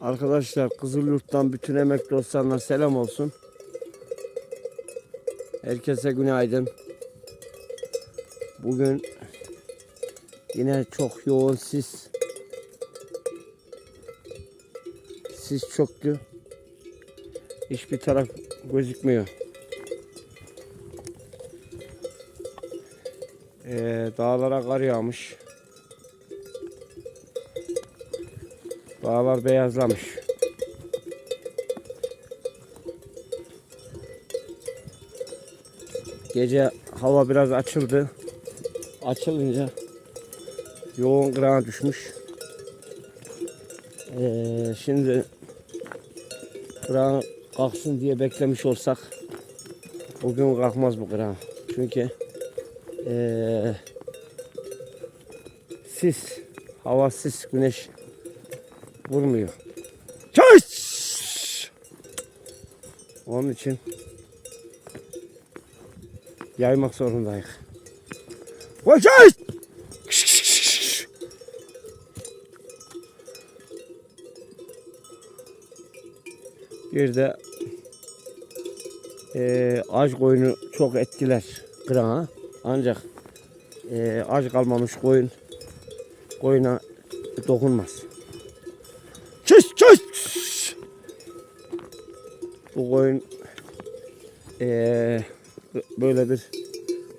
Arkadaşlar Kızılyurt'tan bütün emekli dostlarına selam olsun. Herkese günaydın. Bugün yine çok yoğun sis. Sis çöktü. Hiçbir taraf gözükmüyor. Ee, dağlara kar yağmış. Dağlar beyazlamış. Gece hava biraz açıldı. Açılınca yoğun kırağa düşmüş. Ee, şimdi kırağa kalksın diye beklemiş olsak bugün kalkmaz bu kırağa. Çünkü ee, sis, hava sis, güneş vurmuyor. Çöş! Onun için yaymak zorundayız. Çöş! Bir de eee aç koyunu çok etkiler kırağa. Ancak eee aç kalmamış koyun koyuna dokunmaz. Çüş çüş. Bu koyun eee, böyle bir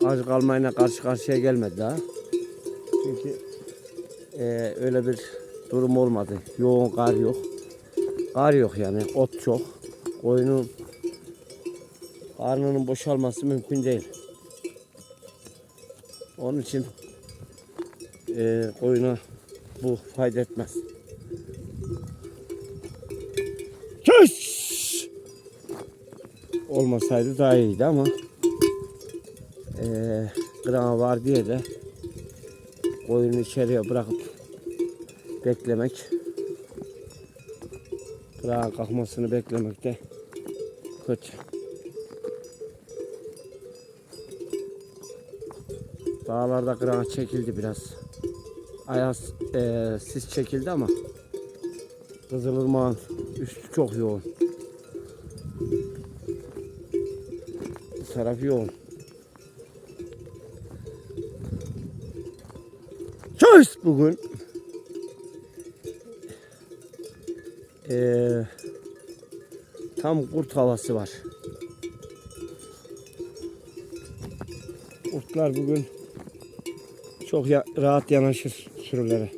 aç kalmayla karşı karşıya gelmedi daha. Çünkü eee, öyle bir durum olmadı. Yoğun kar yok. Kar yok yani ot çok. Koyunun karnının boşalması mümkün değil. Onun için eee koyuna bu fayda etmez. Çüş! Olmasaydı daha iyiydi ama eee grama var diye de koyunu içeriye bırakıp beklemek grama kalkmasını beklemek de kötü. Dağlarda grama çekildi biraz. Ayaz eee sis çekildi ama Kızılırmak'ın üstü çok yoğun. Taraf yoğun. Çöz bugün. Ee, tam kurt havası var. Kurtlar bugün çok ya- rahat yanaşır sürülere.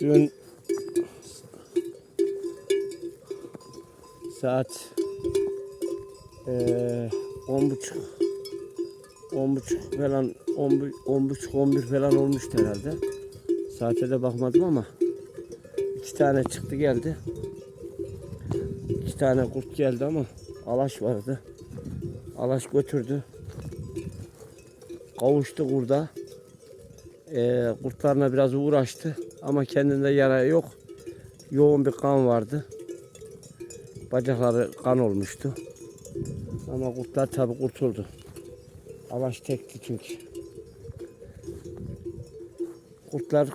Dün Saat eee on buçuk on buçuk falan on, on buçuk on bir falan olmuştu herhalde. Saate de bakmadım ama iki tane çıktı geldi. İki tane kurt geldi ama alaş vardı. Alaş götürdü. Kavuştu kurda. Eee kurtlarına biraz uğraştı ama kendinde yara yok. Yoğun bir kan vardı. Bacakları kan olmuştu. Ama kurtlar tabi kurtuldu. Avaş tekti çünkü. Kurtlar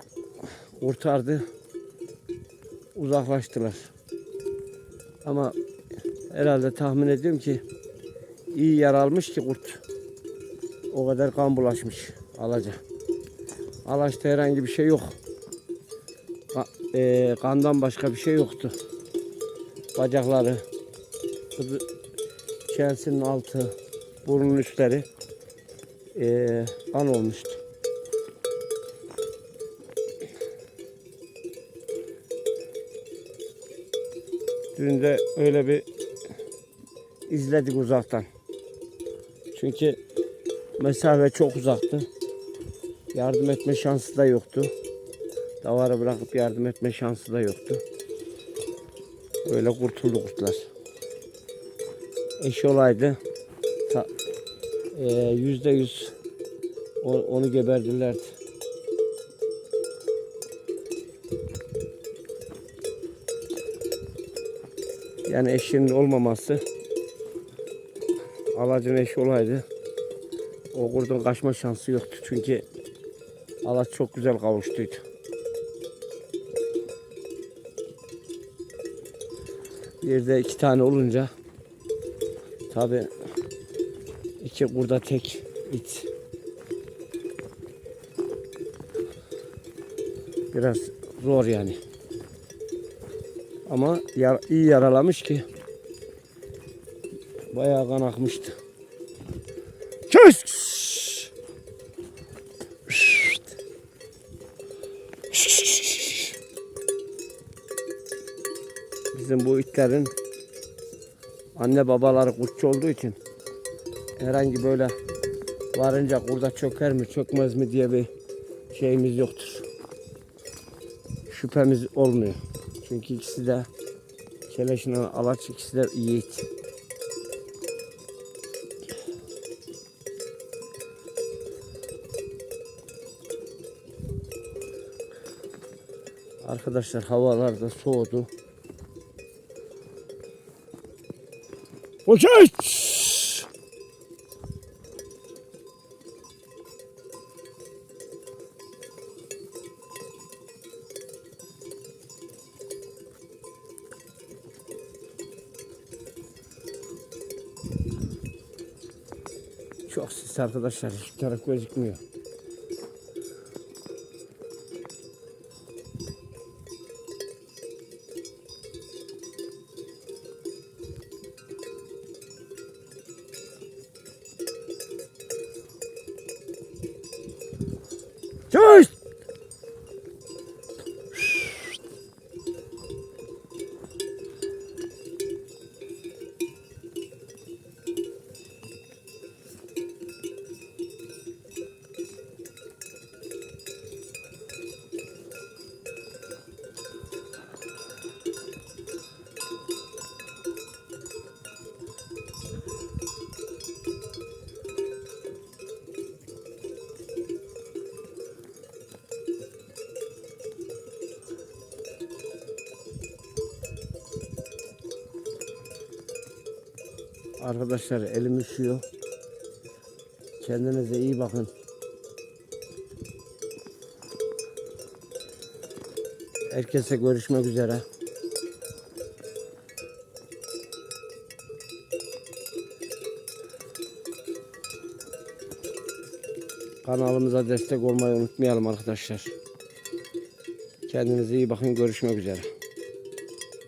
kurtardı. Uzaklaştılar. Ama herhalde tahmin ediyorum ki iyi yaralmış ki kurt. O kadar kan bulaşmış alaca. Alaşta herhangi bir şey yok. Ka- eee, kandan başka bir şey yoktu bacakları, kızı, çensinin altı, burnun üstleri eee kan olmuştu. Dün de öyle bir izledik uzaktan. Çünkü mesafe çok uzaktı. Yardım etme şansı da yoktu. Davarı bırakıp yardım etme şansı da yoktu. Öyle kurtuldu kurtlar. Eş olaydı. eee, Yüzde yüz onu geberdilerdi. Yani eşinin olmaması alacın eşi olaydı. O kurdun kaçma şansı yoktu çünkü alaç çok güzel kavuştuydu. Bir de iki tane olunca tabi iki kurda tek it. Biraz zor yani. Ama yar- iyi yaralamış ki bayağı kan akmıştı. Kes! İtlerin anne babaları kurtçu olduğu için herhangi böyle varınca kurda çöker mi çökmez mi diye bir şeyimiz yoktur. Şüphemiz olmuyor. Çünkü ikisi de keleşin alaç ikisi de yiğit. Arkadaşlar havalar da soğudu. Hocam! Çok sis arkadaşlar. Hiçbir taraf gözükmüyor. Çavuş! Arkadaşlar elim üşüyor. Kendinize iyi bakın. Herkese görüşmek üzere. Kanalımıza destek olmayı unutmayalım arkadaşlar. Kendinize iyi bakın. Görüşmek üzere.